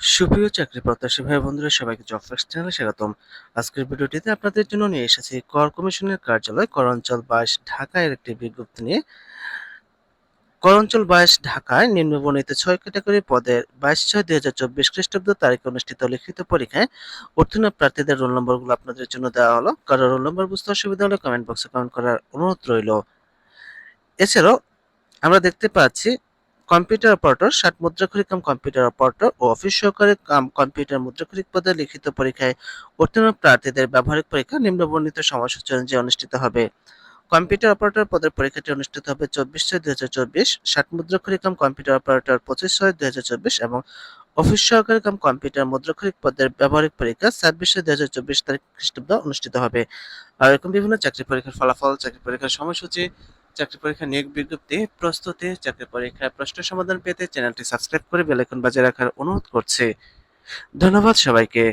সুপ্রিয় চাকরি প্রত্যাশী ভাই বন্ধুরা, সবাইকে জব ফার্স্ট চ্যানেলে স্বাগতম। আজকের ভিডিওটিতে আপনাদের জন্য নিয়ে এসেছি কর কমিশনের কার্যালয় কর অঞ্চল বাইশ ঢাকায় একটি বিজ্ঞপ্তি নিয়ে। কর অঞ্চল বাইশ ঢাকায় নিম্নবর্ণিত ছয় ক্যাটাগরি পদের বাইশ ছয় দুই হাজার চব্বিশ খ্রিস্টাব্দ তারিখে অনুষ্ঠিত লিখিত পরীক্ষায় উত্তীর্ণ প্রার্থীদের রোল নম্বরগুলো আপনাদের জন্য দেওয়া হলো। কারও রোল নম্বর বুঝতে অসুবিধা হলে কমেন্ট বক্সে কমেন্ট করার অনুরোধ রইল। এছাড়াও আমরা দেখতে পাচ্ছি কম্পিউটার অপারেটর ষাট মুদ্রাক্ষরিক কাম কম্পিউটার অপারেটর ও অফিস সহকারী কাম কম্পিউটার মুদ্রাক্ষরিক পদে লিখিত পরীক্ষায় উত্তীর্ণ প্রার্থীদের ব্যবহারিক পরীক্ষা নিম্নবর্ণিত সময়সূচি অনুযায়ী অনুষ্ঠিত হবে। কম্পিউটার অপারেটর পদের পরীক্ষাটি অনুষ্ঠিত হবে চব্বিশ ছয় দুই হাজার চব্বিশ, ষাট মুদ্রাক্ষরিক কাম কম্পিউটার অপারেটর পঁচিশ ছয় দুই হাজার চব্বিশ এবং অফিস সহকারী কাম কম্পিউটার মুদ্রাক্ষরিক পদের ব্যবহারিক পরীক্ষা ছাব্বিশ দুই হাজার চব্বিশ তারিখ খ্রিস্টাব্দ অনুষ্ঠিত হবে। আর এরকম বিভিন্ন চাকরি পরীক্ষার ফলাফল, চাকরি পরীক্ষার সময়সূচি চাকরি পরীক্ষা নিয়োগ বিজ্ঞপ্তি, প্রস্তুতি, চাকরি পরীক্ষার প্রশ্ন সমাধান পেতে চ্যানেলটি সাবস্ক্রাইব করে বেলাইকন বাজায় রাখার অনুরোধ করছে। ধন্যবাদ সবাইকে।